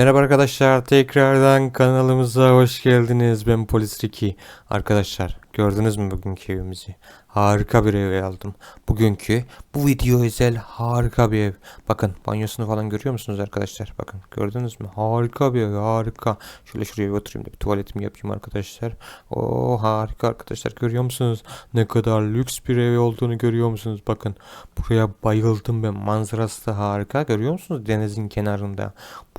Merhaba arkadaşlar tekrardan kanalımıza hoş geldiniz. Ben Polis Ricky. Arkadaşlar gördünüz mü bugünkü evimizi? Harika bir ev aldım. Bugünkü bu video özel harika bir ev. Bakın banyosunu falan görüyor musunuz arkadaşlar? Bakın gördünüz mü? Harika bir ev harika. Şöyle şuraya bir oturayım da bir tuvaletimi yapayım arkadaşlar. Oo harika arkadaşlar görüyor musunuz? Ne kadar lüks bir ev olduğunu görüyor musunuz? Bakın Buraya bayıldım ben. Manzarası da harika. Görüyor musunuz denizin kenarında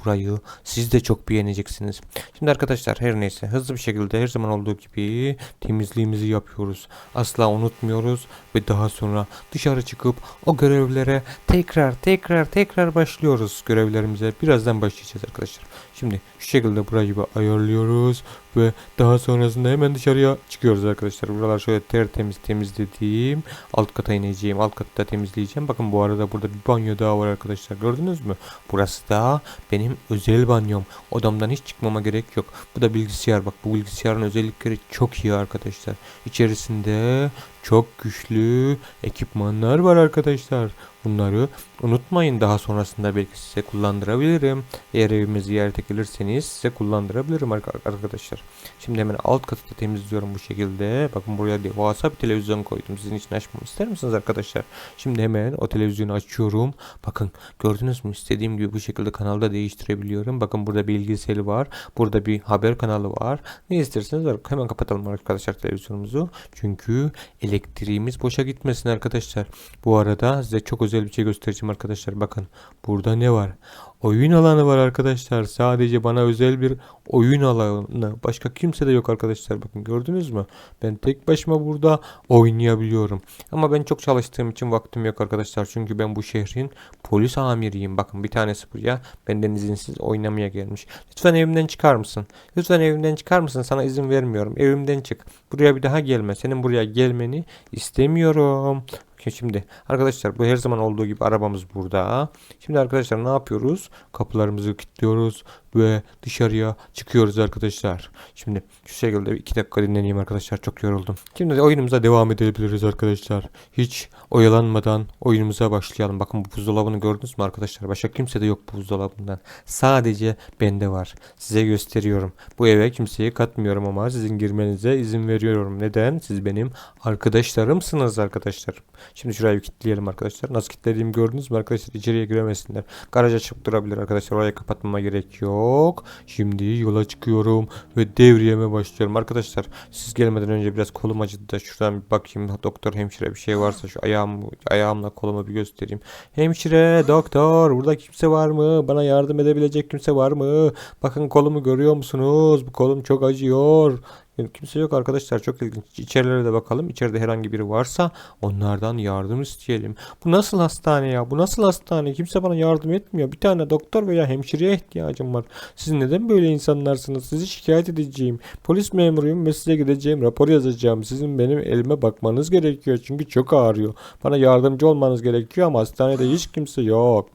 Burayı siz de çok beğeneceksiniz. Şimdi arkadaşlar her neyse hızlı bir şekilde her zaman olduğu gibi temizliğimizi yapıyoruz. Asla unutmuyoruz ve daha sonra dışarı çıkıp o görevlere tekrar tekrar tekrar başlıyoruz görevlerimize. Birazdan başlayacağız arkadaşlar. Şimdi şu şekilde burayı bir ayarlıyoruz ve daha sonrasında hemen dışarıya çıkıyoruz arkadaşlar. Buralar şöyle tertemiz temizlediğim. Alt kata ineceğim. Alt katta temizleyeceğim. Bakın bu arada burada bir banyo daha var arkadaşlar. Gördünüz mü? Burası da benim özel banyom. Odamdan hiç çıkmama gerek yok. Bu da bilgisayar. Bak bu bilgisayarın özellikleri çok iyi arkadaşlar. İçerisinde çok güçlü ekipmanlar var arkadaşlar. Bunları unutmayın daha sonrasında belki size kullandırabilirim. Eğer evime ziyarete gelirseniz size kullandırabilirim arka- arkadaşlar. Şimdi hemen alt katı da temizliyorum bu şekilde. Bakın buraya devasa bir televizyon koydum. Sizin için açmamı ister misiniz arkadaşlar? Şimdi hemen o televizyonu açıyorum. Bakın gördünüz mü? İstediğim gibi bu şekilde kanalda değiştirebiliyorum. Bakın burada bilgisayarı var. Burada bir haber kanalı var. Ne isterseniz. Hemen kapatalım arkadaşlar televizyonumuzu. Çünkü elektriğimiz boşa gitmesin arkadaşlar. Bu arada size çok özel bir şey göstereceğim arkadaşlar. Bakın burada ne var? Oyun alanı var arkadaşlar. Sadece bana özel bir oyun alanı. Başka kimse de yok arkadaşlar. Bakın gördünüz mü? Ben tek başıma burada oynayabiliyorum. Ama ben çok çalıştığım için vaktim yok arkadaşlar. Çünkü ben bu şehrin polis amiriyim. Bakın bir tanesi buraya benden izinsiz oynamaya gelmiş. Lütfen evimden çıkar mısın? Lütfen evimden çıkar mısın? Sana izin vermiyorum. Evimden çık. Buraya bir daha gelme. Senin buraya gelmeni istemiyorum. Şimdi arkadaşlar bu her zaman olduğu gibi arabamız burada. Şimdi arkadaşlar ne yapıyoruz? Kapılarımızı kilitliyoruz ve dışarıya çıkıyoruz arkadaşlar. Şimdi şu şekilde iki dakika dinleneyim arkadaşlar. Çok yoruldum. Şimdi oyunumuza devam edebiliriz arkadaşlar. Hiç oyalanmadan oyunumuza başlayalım. Bakın bu buzdolabını gördünüz mü arkadaşlar? Başka kimse de yok bu buzdolabından. Sadece bende var. Size gösteriyorum. Bu eve kimseyi katmıyorum ama sizin girmenize izin veriyorum. Neden? Siz benim arkadaşlarımsınız arkadaşlar. Şimdi şurayı bir kilitleyelim arkadaşlar. Nasıl kilitlediğimi gördünüz mü arkadaşlar? İçeriye giremesinler. Garaja çıkıp durabilir arkadaşlar. Orayı kapatmama gerek yok. Şimdi yola çıkıyorum ve devriyeme başlıyorum. Arkadaşlar siz gelmeden önce biraz kolum acıdı da şuradan bir bakayım. Doktor hemşire bir şey varsa şu ayağım, ayağımla kolumu bir göstereyim. Hemşire, doktor burada kimse var mı? Bana yardım edebilecek kimse var mı? Bakın kolumu görüyor musunuz? Bu kolum çok acıyor. Kimse yok arkadaşlar çok ilginç. İçerilere de bakalım. İçeride herhangi biri varsa onlardan yardım isteyelim. Bu nasıl hastane ya? Bu nasıl hastane? Kimse bana yardım etmiyor. Bir tane doktor veya hemşireye ihtiyacım var. Siz neden böyle insanlarsınız? Sizi şikayet edeceğim. Polis memuruyum ve size gideceğim. Rapor yazacağım. Sizin benim elime bakmanız gerekiyor. Çünkü çok ağrıyor. Bana yardımcı olmanız gerekiyor ama hastanede hiç kimse yok.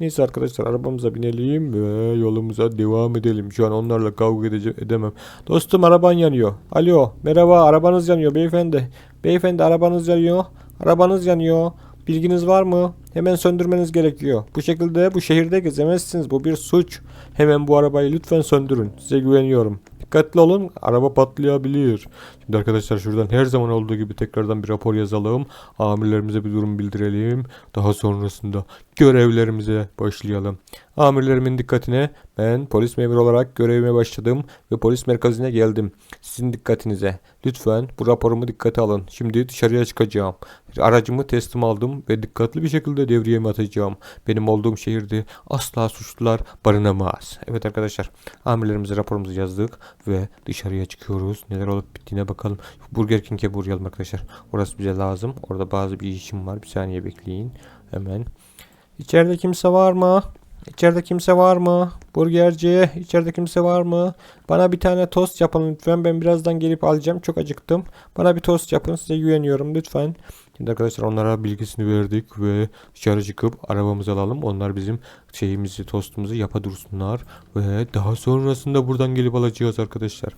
Neyse arkadaşlar arabamıza binelim ve yolumuza devam edelim. Şu an onlarla kavga edece- edemem. Dostum araban yanıyor. Alo merhaba arabanız yanıyor beyefendi. Beyefendi arabanız yanıyor. Arabanız yanıyor. Bilginiz var mı? Hemen söndürmeniz gerekiyor. Bu şekilde bu şehirde gezemezsiniz. Bu bir suç. Hemen bu arabayı lütfen söndürün. Size güveniyorum. Dikkatli olun. Araba patlayabilir. Şimdi arkadaşlar şuradan her zaman olduğu gibi tekrardan bir rapor yazalım. Amirlerimize bir durum bildirelim. Daha sonrasında görevlerimize başlayalım. Amirlerimin dikkatine ben polis memuru olarak görevime başladım ve polis merkezine geldim. Sizin dikkatinize. Lütfen bu raporumu dikkate alın. Şimdi dışarıya çıkacağım. Aracımı teslim aldım ve dikkatli bir şekilde devriyeme atacağım. Benim olduğum şehirde asla suçlular barınamaz. Evet arkadaşlar amirlerimize raporumuzu yazdık ve dışarıya çıkıyoruz. Neler olup bittiğine bakalım. Burger King'e uğrayalım arkadaşlar. Orası bize lazım. Orada bazı bir işim var. Bir saniye bekleyin. Hemen. İçeride kimse var mı? İçeride kimse var mı? Burgerci, içeride kimse var mı? Bana bir tane tost yapın lütfen. Ben birazdan gelip alacağım. Çok acıktım. Bana bir tost yapın. Size güveniyorum lütfen. Şimdi arkadaşlar onlara bilgisini verdik ve dışarı çıkıp arabamızı alalım. Onlar bizim şeyimizi, tostumuzu yapa dursunlar. Ve daha sonrasında buradan gelip alacağız arkadaşlar.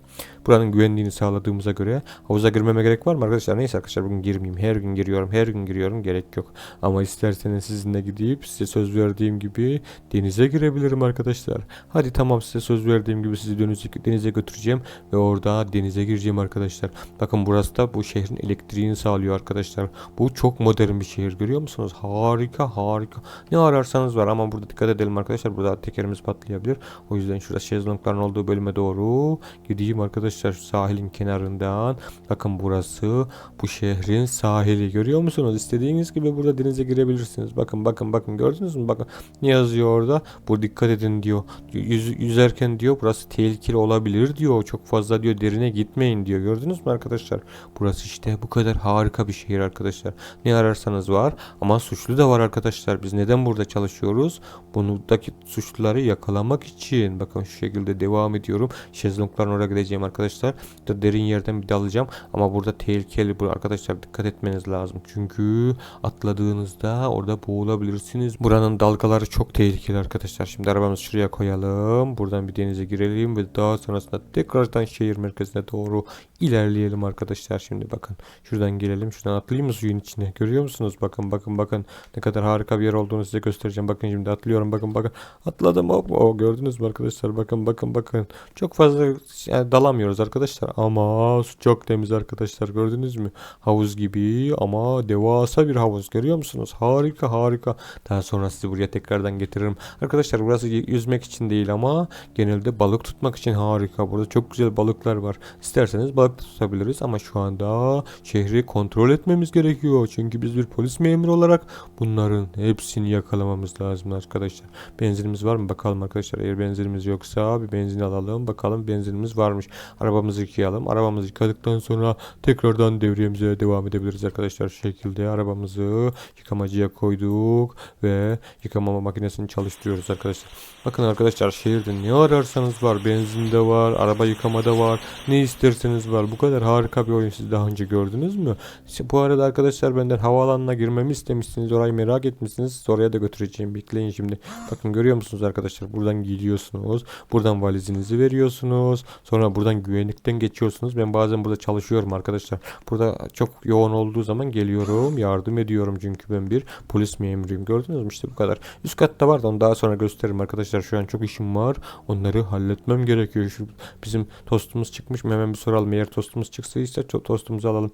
Buranın güvenliğini sağladığımıza göre havuza girmeme gerek var mı arkadaşlar? Neyse arkadaşlar bugün girmeyeyim. Her gün giriyorum, her gün giriyorum. Gerek yok. Ama isterseniz sizinle gidip size söz verdiğim gibi denize girebilirim arkadaşlar. Hadi tamam size söz verdiğim gibi sizi denize, götüreceğim ve orada denize gireceğim arkadaşlar. Bakın burası da bu şehrin elektriğini sağlıyor arkadaşlar. Bu çok modern bir şehir görüyor musunuz? Harika harika. Ne ararsanız var ama burada dikkat edelim arkadaşlar. Burada tekerimiz patlayabilir. O yüzden şurada şezlongların olduğu bölüme doğru gideyim arkadaşlar şu sahilin kenarından. Bakın burası bu şehrin sahili görüyor musunuz? İstediğiniz gibi burada denize girebilirsiniz. Bakın bakın bakın gördünüz mü? Bakın ne yazıyor orada? Bu dikkat edin diyor. Yüz, yüzerken diyor burası tehlikeli olabilir diyor. Çok fazla diyor derine gitmeyin diyor. Gördünüz mü arkadaşlar? Burası işte bu kadar harika bir şehir arkadaşlar. Ne ararsanız var ama suçlu da var arkadaşlar. Biz neden burada çalışıyoruz? Buradaki suçluları yakalamak için. Bakın şu şekilde devam ediyorum. Şezlongların oraya gideceğim arkadaşlar. Da derin yerden bir dalacağım. Ama burada tehlikeli bu arkadaşlar. Dikkat etmeniz lazım. Çünkü atladığınızda orada boğulabilirsiniz. Buranın dalgaları çok tehlikeli arkadaşlar. Şimdi arabamızı şuraya koyalım. Buradan bir denize girelim ve daha sonrasında tekrardan şehir merkezine doğru ilerleyelim arkadaşlar. Şimdi bakın şuradan gelelim. Şuradan atlayayım mı suyun içine? Görüyor musunuz? Bakın bakın bakın ne kadar harika bir yer olduğunu size göstereceğim. Bakın şimdi atlıyorum. Bakın bakın. Atladım hop. O, gördünüz mü arkadaşlar? Bakın bakın bakın. Çok fazla yani dalamıyoruz arkadaşlar ama su çok temiz arkadaşlar. Gördünüz mü? Havuz gibi ama devasa bir havuz. Görüyor musunuz? Harika harika. Daha sonra sizi buraya tekrardan getiririm. Arkadaşlar burası yüzmek için değil ama genelde balık tutmak için harika. Burada çok güzel balıklar var. İsterseniz balık tutabiliriz ama şu anda şehri kontrol etmemiz gerekiyor. Çünkü biz bir polis memuru olarak bunların hepsini yakalamamız lazım arkadaşlar. Benzinimiz var mı? Bakalım arkadaşlar. Eğer benzinimiz yoksa bir benzin alalım. Bakalım benzinimiz varmış. Arabamızı yıkayalım. Arabamızı yıkadıktan sonra tekrardan devriyemize devam edebiliriz arkadaşlar. Şu şekilde arabamızı yıkamacıya koyduk ve yıkama makinesini çalıştırıyoruz arkadaşlar. Bakın arkadaşlar şehirde ne ararsanız var. Benzinde var, araba yıkamada var. Ne isterseniz var. Bu kadar harika bir oyun siz daha önce gördünüz mü? Bu arada arkadaşlar benden havaalanına girmemi istemişsiniz. Orayı merak etmişsiniz. Oraya da götüreceğim. Bekleyin şimdi. Bakın görüyor musunuz arkadaşlar? Buradan gidiyorsunuz. Buradan valizinizi veriyorsunuz. Sonra buradan güvenlikten geçiyorsunuz. Ben bazen burada çalışıyorum arkadaşlar. Burada çok yoğun olduğu zaman geliyorum. Yardım ediyorum çünkü ben bir polis memuruyum. Gördünüz mü? İşte bu kadar. Üst katta var da onu daha sonra gösteririm arkadaşlar. Şu an çok işim var. Onları halletmem gerekiyor. Şu bizim tostumuz çıkmış mı? Hemen bir soralım. Eğer tostumuz çıksaysa to- tostumuzu alalım.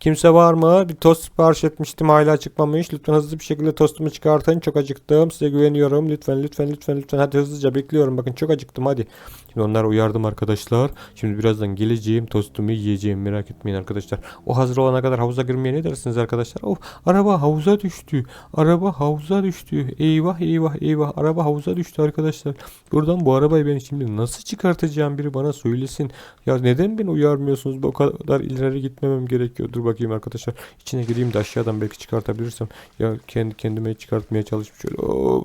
Kimse var mı? Bir tost sipariş etmiştim hala çıkmamış. Lütfen hızlı bir şekilde tostumu çıkartın. Çok acıktım. Size güveniyorum. Lütfen lütfen lütfen lütfen. Hadi hızlıca bekliyorum. Bakın çok acıktım hadi. Şimdi onları uyardım arkadaşlar. Şimdi birazdan geleceğim. Tostumu yiyeceğim. Merak etmeyin arkadaşlar. O hazır olana kadar havuza girmeye ne dersiniz arkadaşlar? Of araba havuza düştü. Araba havuza düştü. Eyvah eyvah eyvah. Araba havuza düştü arkadaşlar. Buradan bu arabayı ben şimdi nasıl çıkartacağım biri bana söylesin. Ya neden beni uyarmıyorsunuz? Bu kadar ileri gitmemem gerekiyor. Bakayım arkadaşlar. İçine gireyim de aşağıdan belki çıkartabilirsem. Ya kendi kendime çıkartmaya çalışmış şöyle. Oo.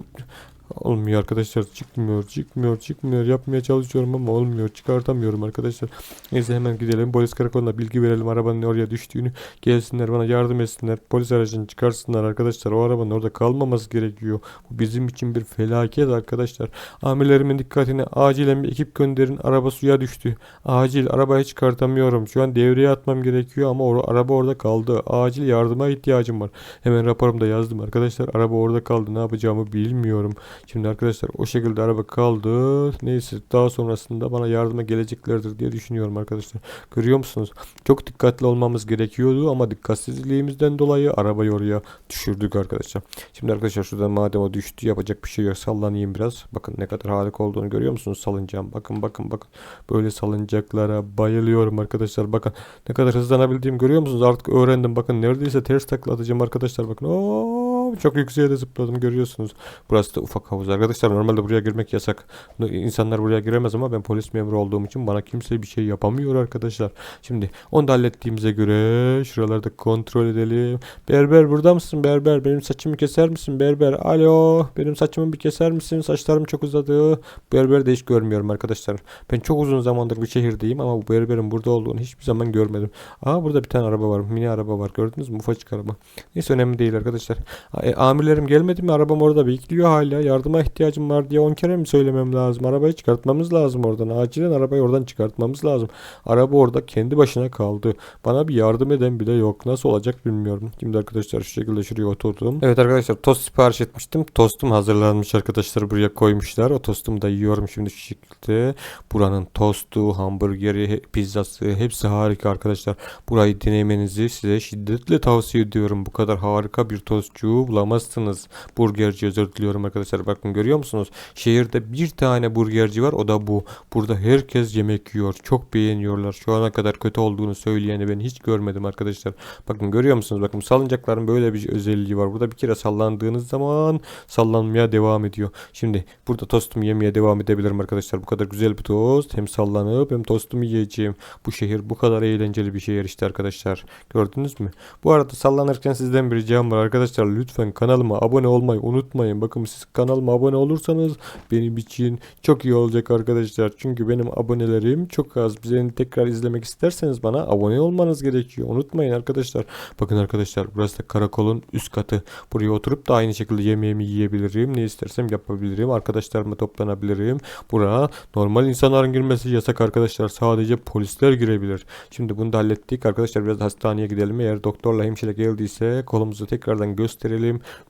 Olmuyor arkadaşlar çıkmıyor çıkmıyor çıkmıyor yapmaya çalışıyorum ama olmuyor çıkartamıyorum arkadaşlar. Neyse hemen gidelim polis karakoluna bilgi verelim arabanın oraya düştüğünü gelsinler bana yardım etsinler polis aracını çıkarsınlar arkadaşlar o arabanın orada kalmaması gerekiyor. Bu bizim için bir felaket arkadaşlar. Amirlerimin dikkatine acilen bir ekip gönderin araba suya düştü. Acil arabayı çıkartamıyorum şu an devreye atmam gerekiyor ama or araba orada kaldı. Acil yardıma ihtiyacım var. Hemen raporumda yazdım arkadaşlar araba orada kaldı ne yapacağımı bilmiyorum. Şimdi arkadaşlar o şekilde araba kaldı. Neyse daha sonrasında bana yardıma geleceklerdir diye düşünüyorum arkadaşlar. Görüyor musunuz? Çok dikkatli olmamız gerekiyordu ama dikkatsizliğimizden dolayı arabayı oraya düşürdük arkadaşlar. Şimdi arkadaşlar şuradan madem o düştü yapacak bir şey yok. Sallanayım biraz. Bakın ne kadar harika olduğunu görüyor musunuz salıncağım? Bakın bakın bakın. Böyle salıncaklara bayılıyorum arkadaşlar. Bakın ne kadar hızlanabildiğimi görüyor musunuz? Artık öğrendim. Bakın neredeyse ters takla atacağım arkadaşlar. Bakın. Oo Çok yükseğe de zıpladım görüyorsunuz. Burası da ufak havuz. Arkadaşlar normalde buraya girmek yasak. İnsanlar buraya giremez ama ben polis memuru olduğum için bana kimse bir şey yapamıyor arkadaşlar. Şimdi onu da hallettiğimize göre şuralarda kontrol edelim. Berber burada mısın berber? Benim saçımı keser misin berber? Alo benim saçımı bir keser misin? Saçlarım çok uzadı. Berberi de hiç görmüyorum arkadaşlar. Ben çok uzun zamandır bir şehirdeyim ama bu berberin burada olduğunu hiçbir zaman görmedim. Aa burada bir tane araba var. Mini araba var. Gördünüz mü? Ufacık araba. Neyse önemli değil arkadaşlar. E, amirlerim gelmedi mi? Arabam orada bekliyor hala. Yardıma ihtiyacım var diye 10 kere mi söylemem lazım? Arabayı çıkartmamız lazım oradan. Acilen arabayı oradan çıkartmamız lazım. Araba orada kendi başına kaldı. Bana bir yardım eden bile yok. Nasıl olacak bilmiyorum. Şimdi arkadaşlar şu şekilde şuraya oturdum. Evet arkadaşlar tost sipariş etmiştim. Tostum hazırlanmış arkadaşlar buraya koymuşlar. O tostumu da yiyorum şimdi şu şekilde. Buranın tostu, hamburgeri, pizzası hepsi harika arkadaşlar. Burayı denemenizi size şiddetle tavsiye ediyorum. Bu kadar harika bir tostçu bulamazsınız. Burgerci özür diliyorum arkadaşlar. Bakın görüyor musunuz? Şehirde bir tane burgerci var o da bu. Burada herkes yemek yiyor. Çok beğeniyorlar. Şu ana kadar kötü olduğunu söyleyeni ben hiç görmedim arkadaşlar. Bakın görüyor musunuz? Bakın salıncakların böyle bir özelliği var. Burada bir kere sallandığınız zaman sallanmaya devam ediyor. Şimdi burada tostumu yemeye devam edebilirim arkadaşlar. Bu kadar güzel bir tost. Hem sallanıp hem tostumu yiyeceğim. Bu şehir bu kadar eğlenceli bir şehir işte arkadaşlar. Gördünüz mü? Bu arada sallanırken sizden bir ricam var arkadaşlar. Lütfen kanalıma abone olmayı unutmayın. Bakın siz kanalıma abone olursanız benim için çok iyi olacak arkadaşlar. Çünkü benim abonelerim çok az. Bizi tekrar izlemek isterseniz bana abone olmanız gerekiyor. Unutmayın arkadaşlar. Bakın arkadaşlar burası da karakolun üst katı. Buraya oturup da aynı şekilde yemeğimi yiyebilirim. Ne istersem yapabilirim. Arkadaşlarımla toplanabilirim. Bura normal insanların girmesi yasak arkadaşlar. Sadece polisler girebilir. Şimdi bunu da hallettik. Arkadaşlar biraz hastaneye gidelim. Eğer doktorla hemşire geldiyse kolumuzu tekrardan gösterelim.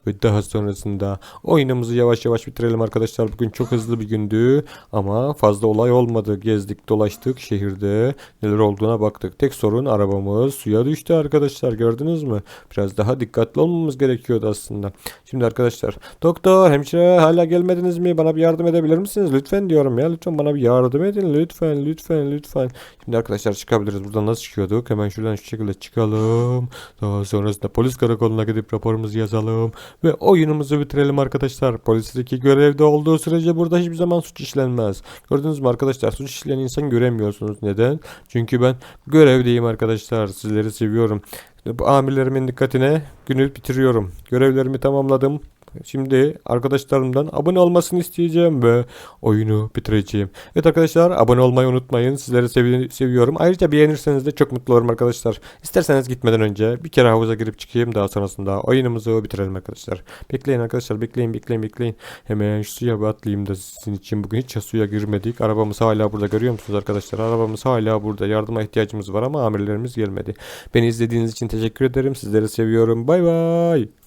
Ve daha sonrasında oyunumuzu yavaş yavaş bitirelim arkadaşlar. Bugün çok hızlı bir gündü. Ama fazla olay olmadı. Gezdik dolaştık şehirde. Neler olduğuna baktık. Tek sorun arabamız suya düştü arkadaşlar. Gördünüz mü? Biraz daha dikkatli olmamız gerekiyordu aslında. Şimdi arkadaşlar doktor hemşire hala gelmediniz mi? Bana bir yardım edebilir misiniz? Lütfen diyorum ya. Lütfen bana bir yardım edin. Lütfen lütfen lütfen. Şimdi arkadaşlar çıkabiliriz. Buradan nasıl çıkıyorduk? Hemen şuradan şu şekilde çıkalım. Daha sonrasında polis karakoluna gidip raporumuzu yazalım. Ve oyunumuzu bitirelim arkadaşlar. Polisdeki görevde olduğu sürece burada hiçbir zaman suç işlenmez. Gördünüz mü arkadaşlar? Suç işleyen insan göremiyorsunuz. Neden? Çünkü ben görevdeyim arkadaşlar. Sizleri seviyorum. Bu amirlerimin dikkatine günü bitiriyorum. Görevlerimi tamamladım. Şimdi arkadaşlarımdan abone olmasını isteyeceğim ve oyunu bitireceğim. Evet arkadaşlar abone olmayı unutmayın. Sizleri sevi- seviyorum. Ayrıca beğenirseniz de çok mutlu olurum arkadaşlar. İsterseniz gitmeden önce bir kere havuza girip çıkayım. Daha sonrasında oyunumuzu bitirelim arkadaşlar. Bekleyin arkadaşlar bekleyin bekleyin bekleyin. Hemen suya bir atlayayım da sizin için. Bugün hiç suya girmedik. Arabamız hala burada görüyor musunuz arkadaşlar? Arabamız hala burada. Yardıma ihtiyacımız var ama amirlerimiz gelmedi. Beni izlediğiniz için teşekkür ederim. Sizleri seviyorum. Bay bay.